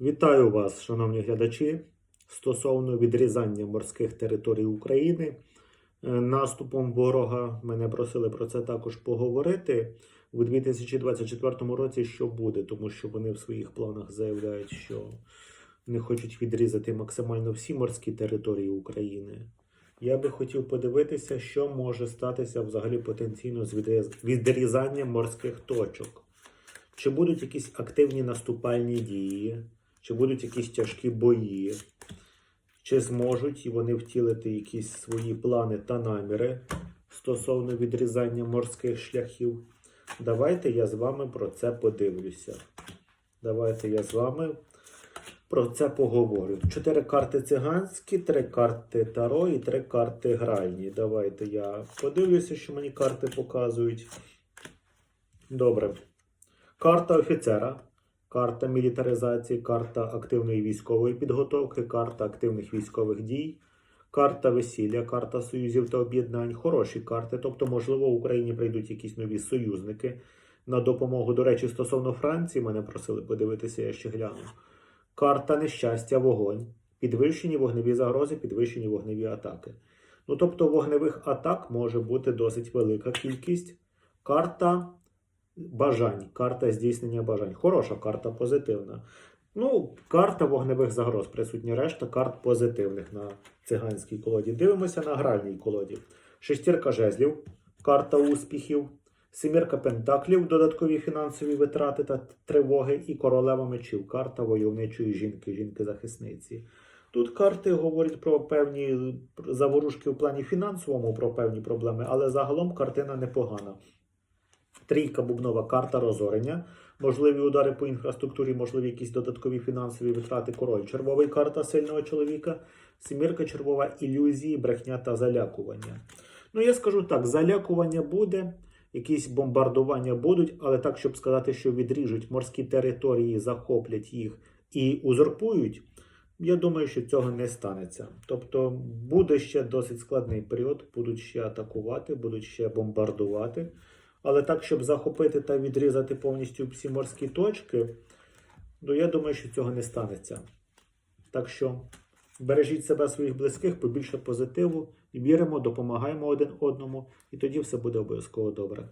Вітаю вас, шановні глядачі. Стосовно відрізання морських територій України, Е, наступом ворога мене просили про це також поговорити у 2024 році, що буде, тому що вони в своїх планах заявляють, що не хочуть відрізати максимально всі морські території України. Я би хотів подивитися, що може статися взагалі потенційно з відрізанням морських точок. Чи будуть якісь активні наступальні дії, чи будуть якісь тяжкі бої, чи зможуть вони втілити якісь свої плани та наміри стосовно відрізання морських шляхів. Давайте я з вами про це подивлюся. Давайте я з вами про це поговорю. Чотири карти циганські, три карти Таро і три карти гральні. Давайте я подивлюся, що мені карти показують. Добре. Карта офіцера, карта мілітаризації, карта активної військової підготовки, карта активних військових дій, карта весілля, карта союзів та об'єднань. Хороші карти. Тобто, можливо, в Україні прийдуть якісь нові союзники на допомогу. До речі, стосовно Франції, мене просили подивитися, я ще гляну. Карта нещастя, вогонь, підвищені вогневі загрози, підвищені вогневі атаки. Ну, тобто, вогневих атак може бути досить велика кількість. Карта бажань, карта здійснення бажань. Хороша карта, позитивна. Ну, карта вогневих загроз. Присутня решта карт позитивних на циганській колоді. Дивимося на гральній колоді. Шестірка жезлів, карта успіхів, семірка пентаклів, додаткові фінансові витрати та тривоги, і королева мечів, карта войовничої жінки, жінки-захисниці. Тут карти говорять про певні заворушки в плані фінансовому, про певні проблеми, але загалом картина непогана. Трійка бубнова карта розорення, можливі удари по інфраструктурі, можливі якісь додаткові фінансові витрати. Король червовий карта сильного чоловіка, семірка червова ілюзії, брехня та залякування. Ну, я скажу так: залякування буде, якісь бомбардування будуть, але так, щоб сказати, що відріжуть морські території, захоплять їх і узурпують. Я думаю, що цього не станеться. Тобто буде ще досить складний період, будуть ще атакувати, будуть ще бомбардувати. Але так, щоб захопити та відрізати повністю всі морські точки, ну я думаю, що цього не станеться. Так що бережіть себе своїх близьких, побільше позитиву, віримо, допомагаємо один одному, і тоді все буде обов'язково добре.